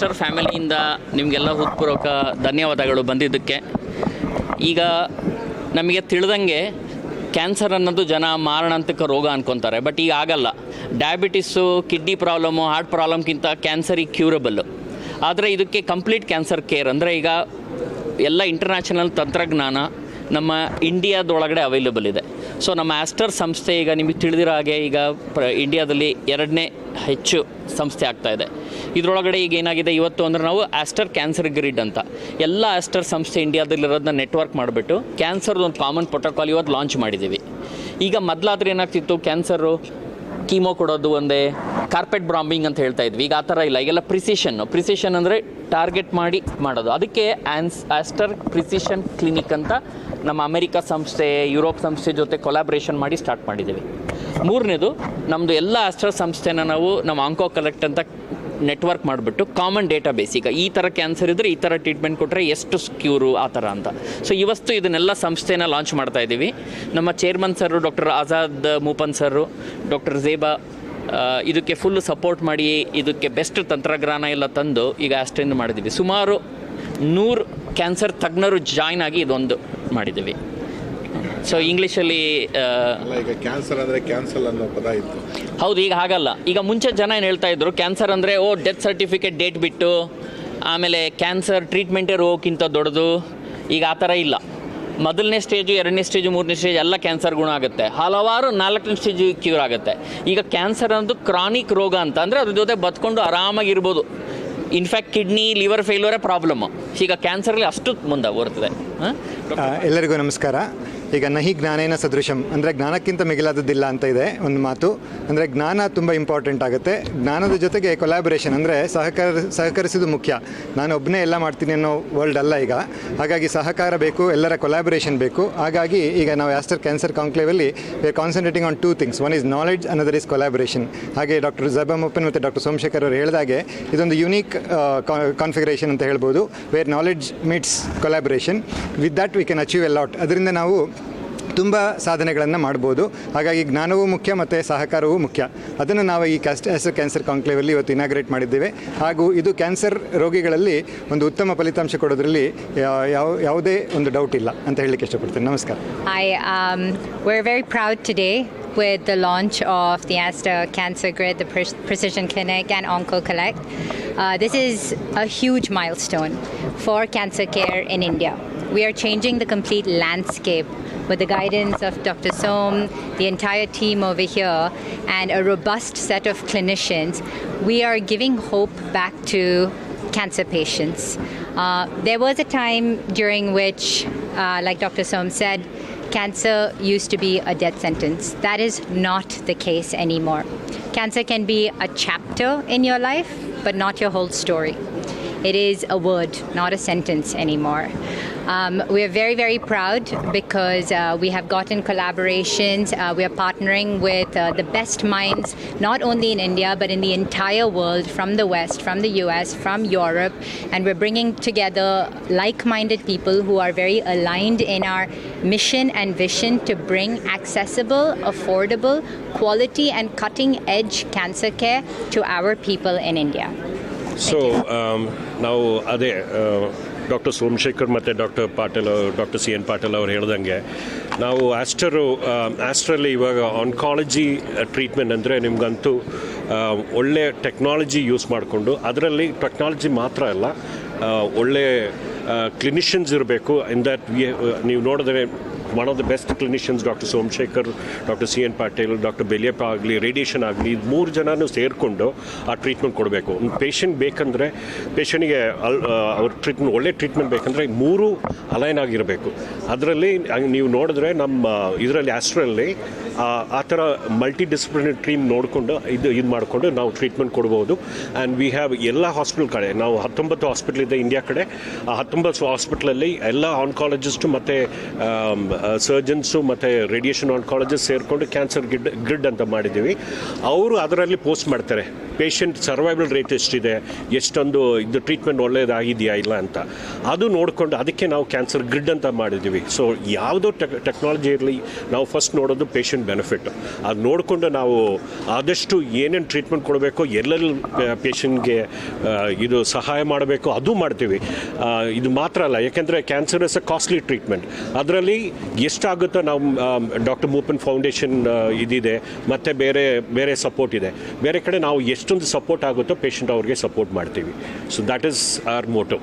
ಆಸ್ಟರ್ ಫ್ಯಾಮಿಲಿಯಿಂದ ನಿಮಗೆಲ್ಲ ಹೃತ್ಪೂರ್ವಕ ಧನ್ಯವಾದಗಳು ಬಂದಿದ್ದಕ್ಕೆ. ಈಗ ನಮಗೆ ತಿಳಿದಂಗೆ ಕ್ಯಾನ್ಸರ್ ಅನ್ನೋದು ಜನ ಮಾರಣಾಂತಿಕ ರೋಗ ಅನ್ಕೊತಾರೆ ಬಟ್ ಈಗ ಆಗಲ್ಲ. ಡಯಾಬಿಟಿಸು ಕಿಡ್ನಿ ಪ್ರಾಬ್ಲಮ್ಮು ಹಾರ್ಟ್ ಪ್ರಾಬ್ಲಮ್ಗಿಂತ ಕ್ಯಾನ್ಸರ್ ಈಗ ಕ್ಯೂರಬಲ್ಲು ಆದರೆ ಇದಕ್ಕೆ ಕಂಪ್ಲೀಟ್ ಕ್ಯಾನ್ಸರ್ ಕೇರ್ ಅಂದರೆ ಈಗ ಎಲ್ಲ ಇಂಟರ್ನ್ಯಾಷನಲ್ ತಂತ್ರಜ್ಞಾನ ನಮ್ಮ ಇಂಡಿಯಾದೊಳಗಡೆ ಅವೈಲೇಬಲ್ ಇದೆ. ಸೊ ನಮ್ಮ ಆಸ್ಟರ್ ಸಂಸ್ಥೆ ಈಗ ನಿಮಗೆ ತಿಳಿದಿರೋ ಹಾಗೆ ಈಗ ಪ್ರ ಇಂಡಿಯಾದಲ್ಲಿ ಎರಡನೇ ಹೆಚ್ಚು ಸಂಸ್ಥೆ ಆಗ್ತಾ ಇದೆ. ಇದರೊಳಗಡೆ ಈಗ ಏನಾಗಿದೆ ಇವತ್ತು ಅಂದರೆ ನಾವು ಆಸ್ಟರ್ ಕ್ಯಾನ್ಸರ್ ಗ್ರಿಡ್ ಅಂತ. ಎಲ್ಲ ಆಸ್ಟರ್ ಸಂಸ್ಥೆ ಇಂಡಿಯಾದಲ್ಲಿರೋದನ್ನ ನೆಟ್ವರ್ಕ್ ಮಾಡಿಬಿಟ್ಟು ಕ್ಯಾನ್ಸರ್ದು ಒಂದು ಕಾಮನ್ ಪ್ರೋಟೋಕಾಲ್ ಇವತ್ತು ಲಾಂಚ್ ಮಾಡಿದ್ದೀವಿ. ಈಗ ಮೊದಲಾದ್ರೆ ಏನಾಗ್ತಿತ್ತು ಕ್ಯಾನ್ಸರು, ಕೀಮೋ ಕೊಡೋದು ಒಂದೇ, ಕಾರ್ಪೆಟ್ ಬ್ರಾಂಬಿಂಗ್ ಅಂತ ಹೇಳ್ತಾ ಇದ್ವಿ. ಈಗ ಆ ಥರ ಇಲ್ಲ. ಈಗೆಲ್ಲ ಪ್ರಿಸಿಷನ್ನು ಪ್ರಿಸಿಷನ್ ಅಂದರೆ ಟಾರ್ಗೆಟ್ ಮಾಡಿ ಮಾಡೋದು. ಅದಕ್ಕೆ ಆನ್ಸ್, ಆಸ್ಟರ್ ಪ್ರಿಸಿಷನ್ ಕ್ಲಿನಿಕ್ ಅಂತ ನಮ್ಮ ಅಮೆರಿಕ ಸಂಸ್ಥೆ, ಯುರೋಪ್ ಸಂಸ್ಥೆ ಜೊತೆ ಕೊಲಾಬ್ರೇಷನ್ ಮಾಡಿ ಸ್ಟಾರ್ಟ್ ಮಾಡಿದ್ದೀವಿ. ಮೂರನೇದು ನಮ್ಮದು ಎಲ್ಲ ಆಸ್ಟರ್ ಸಂಸ್ಥೆನ ನಾವು ನಮ್ಮ ಆಂಕೋ ಕಲೆಕ್ಟ್ ಅಂತ ನೆಟ್ವರ್ಕ್ ಮಾಡಿಬಿಟ್ಟು ಕಾಮನ್ ಡೇಟಾ ಬೇಸ್ ಈಗ ಈ ಥರ ಕ್ಯಾನ್ಸರ್ ಇದ್ದರೆ ಈ ಥರ ಟ್ರೀಟ್ಮೆಂಟ್ ಕೊಟ್ಟರೆ ಎಷ್ಟು ಕ್ಯೂರು ಆ ಥರ ಅಂತ. ಸೊ ಇವತ್ತು ಇದನ್ನೆಲ್ಲ ಸಂಸ್ಥೆನ ಲಾಂಚ್ ಮಾಡ್ತಾ ಇದ್ದೀವಿ ನಮ್ಮ chairman sir doctor Azad Moopen sir doctor Zeba ಇದಕ್ಕೆ ಫುಲ್ ಸಪೋರ್ಟ್ ಮಾಡಿ, ಇದಕ್ಕೆ ಬೆಸ್ಟ್ ತಂತ್ರಜ್ಞಾನ ಎಲ್ಲ ತಂದು ಈಗ ಅಷ್ಟೇನು ಮಾಡಿದ್ದೀವಿ ಸುಮಾರು ನೂರು ಕ್ಯಾನ್ಸರ್ ತಜ್ಞರು ಜಾಯ್ನ್ ಆಗಿ ಇದೊಂದು ಮಾಡಿದ್ದೀವಿ ಸೊ ಇಂಗ್ಲೀಷಲ್ಲಿ ಅಲ್ಲಿ ಈಗ ಕ್ಯಾನ್ಸರ್ ಅಂದ್ರೆ ಕ್ಯಾನ್ಸಲ್ ಅನ್ನೋ ಪದ ಇತ್ತು. ಹೌದು ಈಗ ಹಾಗಲ್ಲ. ಈಗ ಮುಂಚೆ ಜನ ಏನು ಹೇಳ್ತಾ ಇದ್ರು ಕ್ಯಾನ್ಸರ್ ಅಂದರೆ ಓ ಡೆತ್ ಸರ್ಟಿಫಿಕೇಟ್ ಡೇಟ್ ಬಿಟ್ಟು ಆಮೇಲೆ ಕ್ಯಾನ್ಸರ್ ಟ್ರೀಟ್ಮೆಂಟ್ ರೋಗಕ್ಕಿಂತ ದೊಡ್ಡದು. ಈಗ ಆ ಥರ ಇಲ್ಲ. ಮೊದಲನೇ ಸ್ಟೇಜು ಎರಡನೇ ಸ್ಟೇಜು ಮೂರನೇ ಸ್ಟೇಜ್ ಎಲ್ಲ ಕ್ಯಾನ್ಸರ್ ಗುಣ ಆಗುತ್ತೆ. ಹಲವಾರು ನಾಲ್ಕನೇ ಸ್ಟೇಜ್ ಕ್ಯೂರ್ ಆಗುತ್ತೆ. ಈಗ ಕ್ಯಾನ್ಸರ್ ಅನ್ನೋದು ಕ್ರಾನಿಕ್ ರೋಗ ಅಂತ ಅಂದರೆ ಅದ್ರ ಜೊತೆ ಬದುಕೊಂಡು ಆರಾಮಾಗಿರ್ಬೋದು ಇನ್ಫ್ಯಾಕ್ಟ್ ಕಿಡ್ನಿ ಲಿವರ್ ಫೇಲ್ಯೂರೇ ಪ್ರಾಬ್ಲಮ್ಮು ಈಗ ಕ್ಯಾನ್ಸರಲ್ಲಿ ಅಷ್ಟು ಮುಂದೆ ಬರ್ತದೆ. ಹಾಂ? ಎಲ್ಲರಿಗೂ ನಮಸ್ಕಾರ. ಈಗ ನಹಿ ಜ್ಞಾನೇನ ಸದೃಶಂ. ಅಂದರೆ ಜ್ಞಾನಕ್ಕಿಂತ ಮಿಗಿಲಾದದ್ದಿಲ್ಲ ಅಂತ ಇದೆ ಒಂದು ಮಾತು. ಅಂದರೆ ಜ್ಞಾನ ತುಂಬ ಇಂಪಾರ್ಟೆಂಟ್ ಆಗುತ್ತೆ. ಜ್ಞಾನದ ಜೊತೆಗೆ ಕೊಲಾಬರೇಷನ್ ಅಂದರೆ ಸಹಕಾರ ಸಹಕರಿಸೋದು ಮುಖ್ಯ. ನಾನು ಒಬ್ಬನೇ ಎಲ್ಲ ಮಾಡ್ತೀನಿ ಅನ್ನೋ ವರ್ಲ್ಡ್ ಅಲ್ಲ ಈಗ. ಹಾಗಾಗಿ ಸಹಕಾರ ಬೇಕು, ಎಲ್ಲರ ಕೊಲಾಬರೇಷನ್ ಬೇಕು. ಹಾಗಾಗಿ ಈಗ ನಾವು Aster cancer ಕಾಂಕ್ಲೇವಲ್ಲಿ we are concentrating on two things one is knowledge another is collaboration ಹಾಗೆ ಡಾಕ್ಟರ್ ಜಬಮಪ್ಪನ್ ಮತ್ತು ಡಾಕ್ಟರ್ ಸೋಮಶೇಖರ್ ಅವರು ಹೇಳಿದಾಗೆ ಇದೊಂದು ಯುನೀಕ್ ಕಾನ್ಫಿಗರೇಷನ್ ಅಂತ ಹೇಳ್ಬೋದು where knowledge meets collaboration with that we can achieve a lot ಅದರಿಂದ ನಾವು ತುಂಬ ಸಾಧನೆಗಳನ್ನು ಮಾಡ್ಬೋದು. ಹಾಗಾಗಿ ಜ್ಞಾನವೂ ಮುಖ್ಯ ಮತ್ತು ಸಹಕಾರವೂ ಮುಖ್ಯ. ಅದನ್ನು ನಾವು ಈ ಕ್ಯಾಸ್ಟ್ ಕ್ಯಾನ್ಸರ್ ಕಾಂಕ್ಲೇವಲ್ಲಿ ಇವತ್ತು ಇನಾಗ್ರೇಟ್ ಮಾಡಿದ್ದೇವೆ. ಹಾಗೂ ಇದು ಕ್ಯಾನ್ಸರ್ ರೋಗಿಗಳಲ್ಲಿ ಒಂದು ಉತ್ತಮ ಫಲಿತಾಂಶ ಕೊಡೋದ್ರಲ್ಲಿ ಯಾವ, ಯಾವುದೇ ಒಂದು ಡೌಟ್ ಇಲ್ಲ ಅಂತ ಹೇಳಲಿಕ್ಕೆ ಇಷ್ಟಪಡ್ತೀನಿ. ನಮಸ್ಕಾರ. I am very proud today with the launch of the Aster cancer great the precision clinic and onco collect this is a huge milestone for cancer care in India we are changing the complete landscape with the guidance of Dr. Som, the entire team over here, and a robust set of clinicians. We are giving hope back to cancer patients. Uh, there was a time during which, uh, like Dr. Som said, cancer used to be a death sentence. That is not the case anymore. Cancer can be a chapter in your life, but not your whole story. It is a word, not a sentence anymore. Um, we are very, very proud because uh, we have gotten collaborations. Uh, we are partnering with uh, the best minds, not only in India, but in the entire world from the West, from the US, from Europe. And we're bringing together like minded people who are very aligned in our mission and vision to bring accessible, affordable, quality, and cutting edge cancer care to our people in India. So um, now, are there? Uh, doctor Somashekhar ಮತ್ತು doctor Patil, doctor C N Patil ಅವ್ರು ಹೇಳ್ದಂಗೆ, ನಾವು ಆಸ್ಟರು ಆಸ್ಟ್ರಲ್ಲಿ ಇವಾಗ oncology treatment ಅಂದರೆ ನಿಮ್ಗಂತೂ ಒಳ್ಳೆ technology use ಮಾಡಿಕೊಂಡು, ಅದರಲ್ಲಿ technology ಮಾತ್ರ ಅಲ್ಲ ಒಳ್ಳೆ ಕ್ಲಿನಿಷಿಯನ್ಸ್ ಇರಬೇಕು ಇನ್ ದಟ್ ನೀವು ನೋಡಿದ್ರೆ one of the best clinicians doctor Somashekhar doctor C N Patil doctor Beliappa ಆಗಲಿ ರೇಡಿಯೇಷನ್ ಆಗಲಿ ಇದು ಮೂರು ಜನನೂ ಸೇರಿಕೊಂಡು ಆ ಟ್ರೀಟ್ಮೆಂಟ್ ಕೊಡಬೇಕು. ಪೇಷಂಟ್ ಬೇಕಂದರೆ ಪೇಷಂಟಿಗೆ ಅಲ್ ಅವ್ರ ಟ್ರೀಟ್ಮೆಂಟ್ ಒಳ್ಳೆ ಟ್ರೀಟ್ಮೆಂಟ್ ಬೇಕಂದರೆ ಮೂರು ಅಲೈನ್ ಆಗಿರಬೇಕು. ಅದರಲ್ಲಿ ನೀವು ನೋಡಿದ್ರೆ ನಮ್ಮ, ಇದರಲ್ಲಿ ಆಸ್ಟ್ರಲ್ಲಿ ಆ ಥರ ಮಲ್ಟಿ ಡಿಸಿಪ್ಲಿನರಿ ಟೀಮ್ ನೋಡಿಕೊಂಡು ಇದು ಇದು ಮಾಡಿಕೊಂಡು ನಾವು ಟ್ರೀಟ್ಮೆಂಟ್ ಕೊಡ್ಬೋದು. ಆ್ಯಂಡ್ ವಿ ಹ್ಯಾವ್ ಎಲ್ಲ ಹಾಸ್ಪಿಟಲ್ ಕಡೆ, ನಾವು ಹತ್ತೊಂಬತ್ತು ಹಾಸ್ಪಿಟ್ಲ್ ಇದೆ ಇಂಡಿಯಾ ಕಡೆ. ಆ ಹತ್ತೊಂಬತ್ತು ಹಾಸ್ಪಿಟ್ಲಲ್ಲಿ ಎಲ್ಲ ಆನ್ಕಾಲಜಿಸ್ಟು ಮತ್ತು ಸರ್ಜನ್ಸು ಮತ್ತು ರೇಡಿಯೇಷನ್ ಆನ್ಕಾಲಜಿಸ್ಟ್ ಸೇರಿಕೊಂಡು ಕ್ಯಾನ್ಸರ್ ಗ್ರಿಡ್ ಗ್ರಿಡ್ ಅಂತ ಮಾಡಿದ್ದೀವಿ. ಅವರು ಅದರಲ್ಲಿ ಪೋಸ್ಟ್ ಮಾಡ್ತಾರೆ. ಪೇಷಂಟ್ ಸರ್ವೈವಲ್ ರೇಟ್ ಎಷ್ಟಿದೆ? ಎಷ್ಟೊಂದು ಇದು ಟ್ರೀಟ್ಮೆಂಟ್ ಒಳ್ಳೆಯದಾಗಿದೆಯಾ ಇಲ್ಲ ಅಂತ. ಅದು ನೋಡಿಕೊಂಡು ಅದಕ್ಕೆ ನಾವು ಕ್ಯಾನ್ಸರ್ ಗ್ರಿಡ್ ಅಂತ ಮಾಡಿದ್ದೀವಿ. ಸೊ ಯಾವುದೋ ಟೆಕ್ ಟೆಕ್ನಾಲಜಿ ಇರಲಿ, ನಾವು ಫಸ್ಟ್ ನೋಡೋದು ಪೇಷಂಟ್ ಬೆನಿಫಿಟ್ ಅದು ನೋಡಿಕೊಂಡು ನಾವು ಆದಷ್ಟು ಏನೇನು ಟ್ರೀಟ್ಮೆಂಟ್ ಕೊಡಬೇಕು, ಎಲ್ಲೆಲ್ಲಿ ಪೇಷಂಟ್ಗೆ ಇದು ಸಹಾಯ ಮಾಡಬೇಕು, ಅದು ಮಾಡ್ತೀವಿ. ಇದು ಮಾತ್ರ ಅಲ್ಲ. ಯಾಕೆಂದರೆ cancer is a costly treatment ಅದರಲ್ಲಿ ಎಷ್ಟಾಗುತ್ತೋ ನಾವು ಡಾಕ್ಟರ್ ಮೂಪನ್ ಫೌಂಡೇಶನ್ ಇದಿದೆ, ಮತ್ತು ಬೇರೆ ಬೇರೆ ಸಪೋರ್ಟ್ ಇದೆ. ಬೇರೆ ಕಡೆ ನಾವು ಎಷ್ಟೊಂದು ಸಪೋರ್ಟ್ ಆಗುತ್ತೋ ಪೇಷಂಟ್ ಅವ್ರಿಗೆ ಸಪೋರ್ಟ್ ಮಾಡ್ತೀವಿ. So that is our motto